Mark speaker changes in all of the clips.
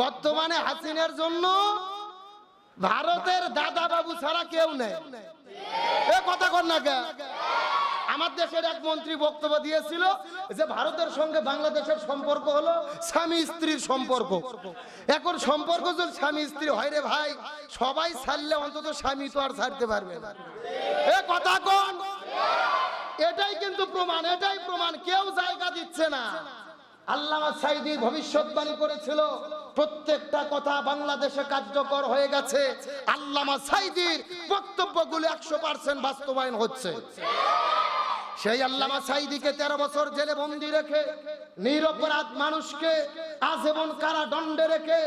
Speaker 1: বর্তমানে হাসিনের জন্য ভারতের দাদা বাবু ছাড়া কেউ নেই। কথা কর না আমার দেশের এক মন্ত্রী বক্তব্য দিয়েছিল যে ভারতের সঙ্গে বাংলাদেশের সম্পর্ক হলো স্বামী স্ত্রীর সম্পর্ক। এখন সম্পর্ক যদি স্বামী স্ত্রী হয় রে ভাই, সবাই ছাড়লে অন্তত স্বামী তো আর ছাড়তে পারবে এ কথা কোন। এটাই কিন্তু প্রমাণ, এটাই প্রমাণ। কেউ জায়গা দিচ্ছে না। আল্লামা সাইদি ভবিষ্যৎবাণী করেছিল প্রত্যেকটা কথা বাংলাদেশে কার্যকর হয়ে গেছে। আল্লামা সাইদির বক্তব্যগুলো একশো পার্সেন্ট বাস্তবায়ন হচ্ছে। সেই আল্লামা সাইদিকে তেরো বছর জেলে বন্দি রেখে, নিরপরাধ মানুষকে আজীবন কারাদণ্ডে রেখে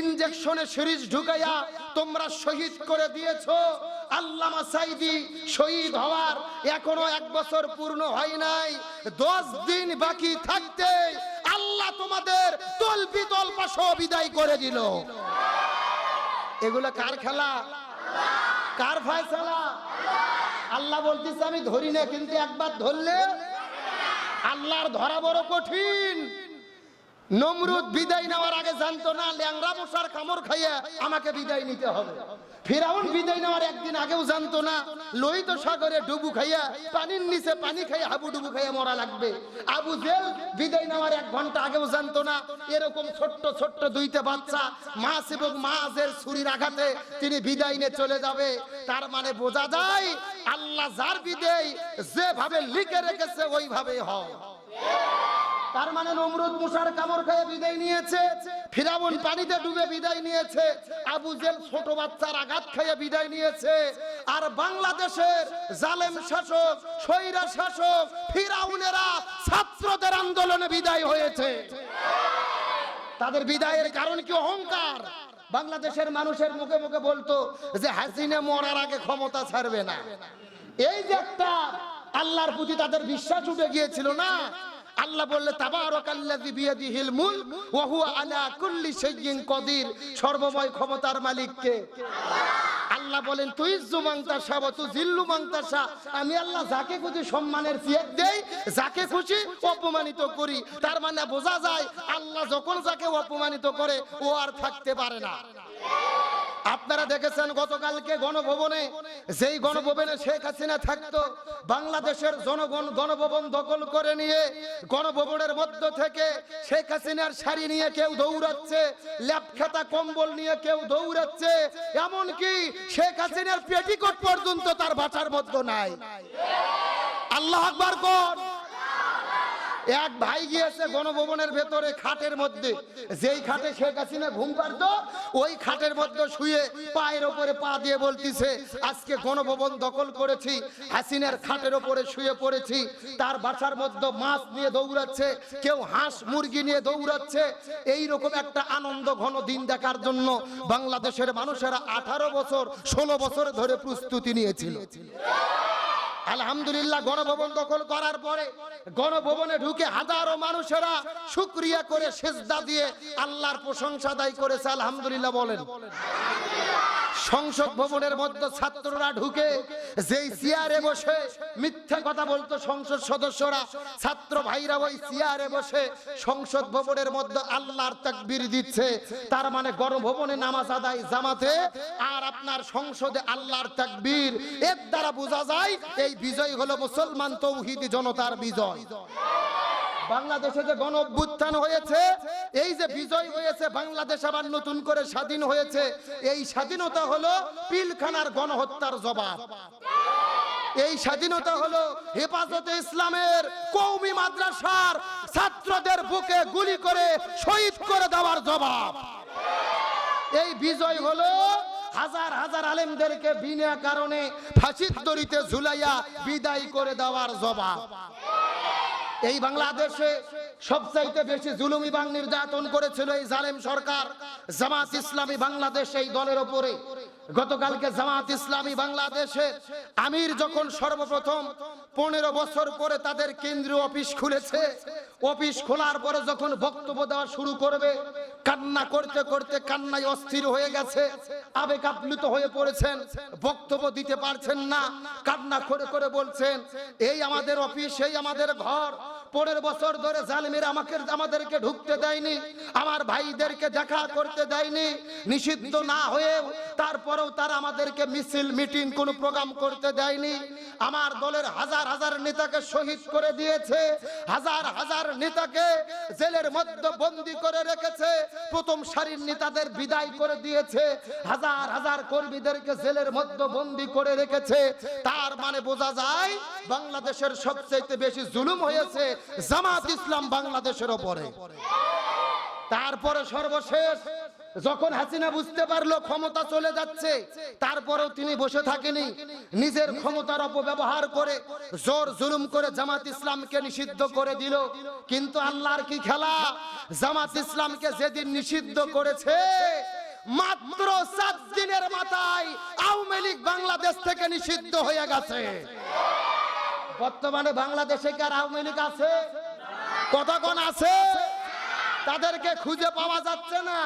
Speaker 1: ইনজেকশনে সিরিজ ঢুকাইয়া তোমরা শহীদ করে দিয়েছ। আল্লামা সাইদি শহীদ হওয়ার এখনও এক বছর পূর্ণ হয় নাই। দশ দিন বাকি থাকতে আল্লাহ তোমাদের তলপি তলপা সহ বিদায় করে দিল। এগুলো কার খেলা? কার ফয়সালা? আল্লাহ বলতেছে, আমি ধরি না, কিন্তু একবার ধরলে আল্লাহর ধরা বড় কঠিন। নমরুদ বিদায় নেওয়ার আগে জানতো না ল্যাংরা মশার কামড় খাইয়া আমাকে বিদায় নিতে হবে। ফিরাউন বিদায় নেওয়ার একদিন আগেও জানতো না, লোহিত সাগরে ডুবু খাইয়া, পানির নিচে পানি খাইয়া হাবু ডুবু খাইয়া মরা লাগবে। আবু জেল বিদায় নেওয়ার এক ঘণ্টা আগেও জানতো না, এরকম ছোট্ট ছোট্ট দুইটা বাচ্চা মাছ এবং মাছের ছুরির আঘাতে তিনি বিদায় নিয়ে চলে যাবে। তার মানে বোঝা যায়, আল্লাহ যার বিদায় যেভাবে লিখে রেখেছে ওইভাবে হয়। তার মানে নমরুদ মুসার কামড় খেয়ে বিদায় নিয়েছে। পানিতে ডুবে বিদায় নিয়েছে। আবু জেল ছোট বাচ্চার আঘাত খেয়ে বিদায় নিয়েছে। আর বাংলাদেশের জালেম শাসক শাসক, ফিরাউনেরা ছাত্রদের আন্দোলনে বিদায় হয়েছে। তাদের বিদায়ের কারণ কি অহংকার? বাংলাদেশের মানুষের মুখে মুখে বলতো যে হাসিনা মরার আগে ক্ষমতা ছাড়বে না। এই যে একটা আল্লাহর প্রতি তাদের বিশ্বাস উঠে গিয়েছিল না আল্লাহ বললে সর্বময় ক্ষমতার মালিক কে আল্লাহ বলেন, তুই আমি আল্লাহ যাকে খুশি সম্মানের চেয়ে দেই, যাকে খুশি অপমানিত করি। তার মানে বোঝা যায়, আল্লাহ যখন যাকে অপমানিত করে, ও আর থাকতে পারে না। আপনারা দেখেছেন গতকালকে গণভবনে, যেই গণভবনে শেখ হাসিনা থাকতো, বাংলাদেশের জনগণ গণভবন দখল করে নিয়ে গণভবনের মধ্য থেকে শেখ হাসিনার শাড়ি নিয়ে কেউ দৌড়াচ্ছে ল্যাপ খাতা কম্বল নিয়ে কেউ দৌড়াচ্ছে, এমনকি শেখ হাসিনার পেটিকোট পর্যন্ত তার বাঁচার মধ্যে নাই। আল্লাহ আকবার কোন? এক ভাই গিয়েছে গণভবনের ভেতরে খাটের মধ্যে। যেই খাটে শেখ হাসিনা ঘুম পারতো ওই খাটের মধ্যে শুয়ে পায়ের ওপরে পা দিয়ে বলতিছে, আজকে গণভবন দখল করেছি, হাসিনার খাটের ওপরে শুয়ে পড়েছি। তার বাসার মধ্যে মাছ নিয়ে দৌড়াচ্ছে, কেউ হাঁস মুরগি নিয়ে দৌড়াচ্ছে। এই রকম একটা আনন্দ ঘন দিন দেখার জন্য বাংলাদেশের মানুষেরা আঠারো বছর, ষোলো বছর ধরে প্রস্তুতি নিয়েছিল। আলহামদুলিল্লাহ, গণভবন দখল করার পরে গণভবনে ঢুকে হাজারো মানুষেরা শুক্রিয়া করে সেজদা দিয়ে আল্লাহর প্রশংসা দায়ী করেছে, আলহামদুলিল্লাহ বলেন। সংসদ ভবনের মধ্যে ছাত্ররা ঢুকে, যেই চেয়ারে বসে মিথ্যা কথা বলতো সংসদ সদস্যরা, ছাত্র ভাইরা ওই চেয়ারে বসে সংসদ ভবনের মধ্যে আল্লাহর তাকবীর দিচ্ছে। তার মানে গণভবনে নামাজ আদায় জামাতে, আর আপনার সংসদে আল্লাহর তাকবীর। এর দ্বারা বোঝা যায়, এই বিজয় হলো মুসলমান তৌহিদি জনতার বিজয়। বাংলাদেশে যে গণ হয়েছে, এই যে বিজয় হয়েছে, বাংলাদেশ আবার নতুন করে স্বাধীন হয়েছে, এই স্বাধীনতা হলো পিলখানার গণহত্যার জবাব। এই স্বাধীনতা হলো হেফাজতে ইসলামের কৌমি মাদ্রাসার ছাত্রদের বুকে গুলি করে শহীদ করে দেওয়ার জবাব। এই বিজয় হলো হাজার হাজার আলেমদেরকে বিনা কারণে ফাঁসির দড়িতে ঝুলাইয়া বিদায় করে দেওয়ার জবাব। এই বাংলাদেশে সবচাইতে বেশি জুলুমি বাং নির্যাতন করেছিল এই জালেম সরকার জামাত ইসলামী বাংলাদেশ এই দলের ওপরে। গতকালকে জামাত ইসলামী বাংলাদেশে আমির যখন সর্বপ্রথম পনেরো বছর পরে তাদের কেন্দ্রীয় অফিস খুলেছে, অফিস খোলার পরে যখন বক্তব্য দেওয়া শুরু করবে, কান্না করতে করতে কান্নায় অস্থির হয়ে গেছে, আবেগ আপ্লুত হয়ে পড়েছেন, বক্তব্য দিতে পারছেন না, কান্না করে করে বলছেন, এই আমাদের অফিস, এই আমাদের ঘর পনেরো বছর ধরে জালিমের আমাকে, আমাদেরকে ঢুকতে দেয়নি, আমার ভাইদেরকে দেখা করতে দেয়নি, নিষিদ্ধ না হয়েও তারপরেও তারা আমাদেরকে মিছিল, মিটিং, কোনো প্রোগ্রাম করতে দেয়নি। আমার দলের হাজার হাজার নেতাকে শহীদ করে দিয়েছে, হাজার হাজার নেতাকে জেলের মধ্যে বন্দি করে রেখেছে, প্রথম সারির নেতাদের বিদায় করে দিয়েছে, হাজার হাজার কর্মীদেরকে জেলের মধ্যে বন্দি করে রেখেছে। তার মানে বোঝা যায়, বাংলাদেশের সবচেয়ে বেশি জুলুম হয়েছে জামাত ইসলাম বাংলাদেশের ওপরে। তারপরে সর্বশেষ যখন হাসিনা বুঝতে পারল ক্ষমতা চলে যাচ্ছে, তারপরেও তিনি বসে থাকেনি, নিজের ক্ষমতার অপব্যবহার করে জোর জুলুম করে জামাত ইসলামকে নিষিদ্ধ করে দিল। কিন্তু আল্লাহর কি খেলা? জামাত ইসলামকে যেদিন নিষিদ্ধ করেছে, মাত্র সাত দিনের মাথায় আওয়ামী লীগ বাংলাদেশ থেকে নিষিদ্ধ হয়ে গেছে। বর্তমানে বাংলাদেশে কি আর আওয়ামী লীগ আছে? কতক্ষণ আছে? তাদেরকে খুঁজে পাওয়া যাচ্ছে না।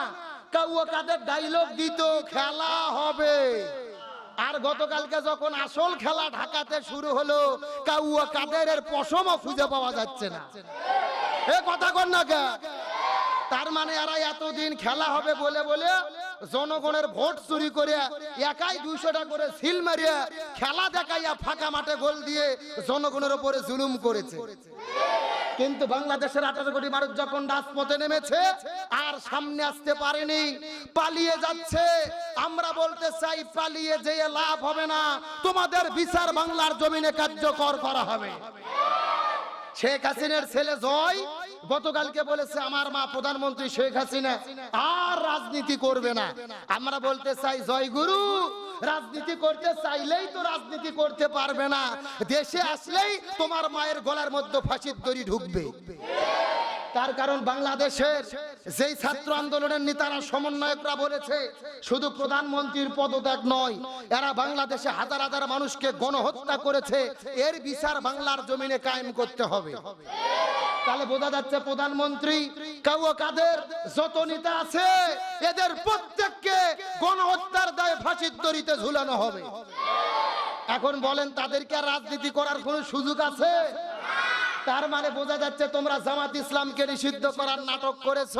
Speaker 1: কেউ কাদের ডাইলগ দিত খেলা হবে। আর গতকালকে যখন আসল খেলা ঢাকাতে শুরু হলো কাউ কাদের পশমও খুঁজে পাওয়া যাচ্ছে না। এ কথা কন না কে? তার মানে এরা এতদিন খেলা হবে বলে বলে জনগণের ভোট চুরি করে একাই দুইশোটা করে সিল মারিয়া খেলা দেখাইয়া ফাঁকা মাঠে গোল দিয়ে জনগণের উপরে জুলুম করেছে। কিন্তু বাংলাদেশের আঠারো কোটি মানুষ যখন রাজপথে নেমেছে, আর সামনে আসতে পারেনি, পালিয়ে যাচ্ছে। আমরা বলতে চাই, পালিয়ে যেয়ে লাভ হবে না। তোমাদের বিচার বাংলার জমিনে কার্যকর করা হবে। শেখ হাসিনার ছেলে জয় গতকালকে বলেছে, আমার মা প্রধানমন্ত্রী শেখ হাসিনা, আর রাজনীতি করবে না। আমরা বলতে চাই, জয় গুরু, রাজনীতি করতে চাইলেই তো রাজনীতি করতে পারবে না। দেশে আসলেই তোমার মায়ের গলার মধ্যে ফাঁসির দড়ি ঢুকবে। তার কারণ বাংলাদেশের যেই ছাত্র আন্দোলনের নেতারা, সমন্বয়করা বলেছে, শুধু প্রধানমন্ত্রীর পদত্যাগ নয়, এরা বাংলাদেশে হাজার হাজার মানুষকে গণহত্যা করেছে। এর বিচার বাংলার জমিনে কায়েম করতে হবে। তাহলে বোঝা যাচ্ছে প্রধানমন্ত্রী কাউ কাদের যত নেতা আছে, এদের প্রত্যেককে গণহত্যার দায়ে ফাঁসির দড়িতে ঝুলানো হবে। এখন বলেন, তাদেরকে রাজনীতি করার কোনো সুযোগ আছে? তার মানে বোঝা যাচ্ছে তোমরা জামাত ইসলামকে নিষিদ্ধ করার নাটক করেছ,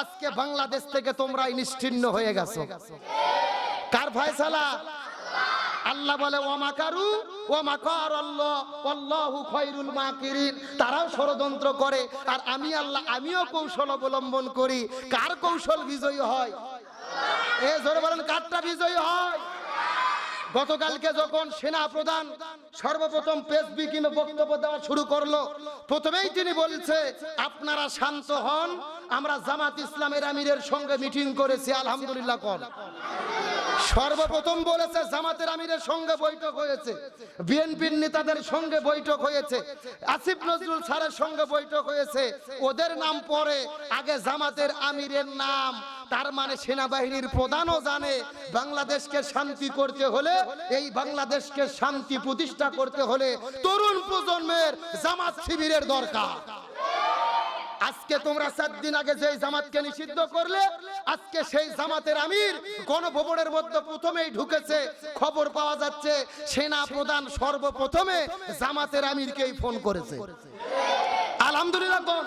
Speaker 1: আজকে বাংলাদেশ থেকে তোমরা নিশ্চিন্ন হয়ে গেছো। কার ফয়সালা? আল্লাহ বলে ওয়ামাকারু ওয়ামাকার আল্লাহ আল্লাহু খায়রুল মাকিরিন। তারাও ষড়যন্ত্র করে, আর আমি আল্লাহ, আমিও কৌশল অবলম্বন করি। কার কৌশল বিজয়ী হয়? এ জোরে বলেন, কারটা বিজয়ী হয়? গতকালকে যখন সেনা প্রধান সর্বপ্রথম প্রেস বক্তব্য দেওয়া শুরু করল, প্রথমেই তিনি বলছে, আপনারা শান্ত হন, আমরা জামাত ইসলামের আমিরের সঙ্গে মিটিং করেছি, আলহামদুলিল্লাহ কর সর্বপ্রথম বলেছে জামাতের আমিরের সঙ্গে বৈঠক হয়েছে। বিএনপির নেতাদের সঙ্গে বৈঠক হয়েছে। আসিফ নজরুল স্যারের সঙ্গে বৈঠক হয়েছে। ওদের নাম পরে আগে জামাতের আমিরের নাম, তার মানে সেনাবাহিনীর প্রধানও জানে। বাংলাদেশকে শান্তি করতে হলে, এই বাংলাদেশকে শান্তি প্রতিষ্ঠা করতে হলে তরুণ প্রজন্মের জামাত শিবিরের দরকার। আজকে তোমরা সাত দিন আগে যে জামাতকে নিষিদ্ধ করলে আজকে সেই জামাতের আমির গণভবনের মধ্যে প্রথমেই ঢুকেছে, খবর পাওয়া যাচ্ছে সেনা প্রধান সর্বপ্রথমে জামাতের আমিরকেই ফোন করেছে। আলহামদুলিল্লাহ কোন?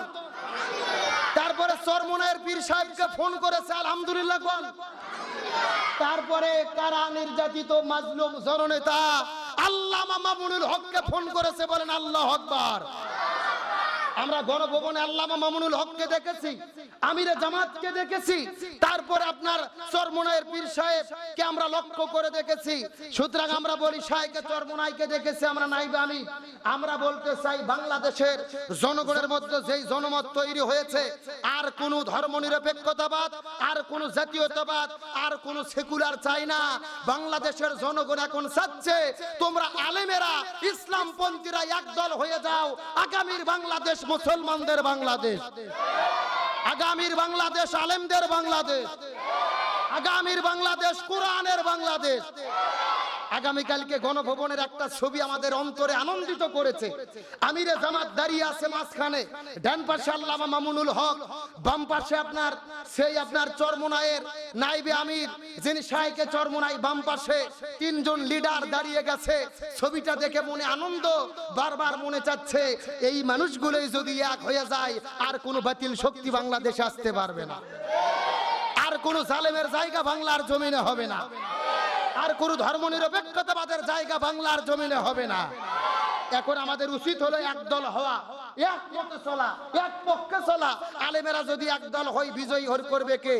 Speaker 1: তারপরে চরমনায়ের পীর সাহেবকে ফোন করেছে, আলহামদুলিল্লাহ কোন? তারপরে কারা নির্যাতিত মাজলুম জননেতা আল্লামা মামুনুল হককে ফোন করেছে, বলেন আল্লাহ আকবার। আমরা গণভবনে আল্লামা মামুনুল হককে দেখেছি, আমিরে জামাতকে দেখেছি, তারপর আপনার চরমনায়ের পীর সাহেব কে আমরা লক্ষ্য করে দেখেছি। সুতরাং আমরা বলি সাহেবকে চরমনাইকে দেখেছি, আমরা নাইবে আমি। আমরা বলতে চাই, বাংলাদেশের জনগণের মধ্যে যেই জনমত তৈরি হয়েছে, আর কোনো ধর্মনিরপেক্ষতাবাদ, আর কোনো জাতীয়তাবাদ, আর কোনো সেকুলার চাই না। বাংলাদেশের জনগণ এখন চাচ্ছে, তোমরা আলেমেরা, ইসলামপন্থীরা একদল হয়ে যাও, আগামীর বাংলাদেশ মুসলমানদের বাংলাদেশ। আগামীর বাংলাদেশ আলেমদের বাংলাদেশ। আগামীর বাংলাদেশ কোরআনের বাংলাদেশ। আগামীকালকে গণভবনের একটা ছবি আমাদের অন্তরে আনন্দিত করেছে। আমিরে জামাত দাঁড়িয়ে আছে মাঝখানে। ডান পাশে আল্লামা মামুনুল হক, বাম পাশে আপনার সেই আপনার চরমোনায়ের নাইবে আমির, যিনি শাহকে চরমোনাই বাম পাশে। তিনজন লিডার দাঁড়িয়ে গেছে। ছবিটা দেখে মনে আনন্দ, বারবার মনে চাচ্ছে, এই মানুষগুলোই যদি এক হয়ে যায়, আর কোনো বাতিল শক্তি বাংলাদেশে আসতে পারবে না। আর কোনো জালেমের জায়গা বাংলার জমিনে হবে না। আর কোনো ধর্মনিরপেক্ষতাবাদের জায়গা বাংলার জমিনে হবে না। এখন আমাদের উচিত হলো একদল হওয়া এক মতে চলা এক পক্ষে চলা। আলেমেরা যদি একদল হয়, বিজয়ী হর করবে কে?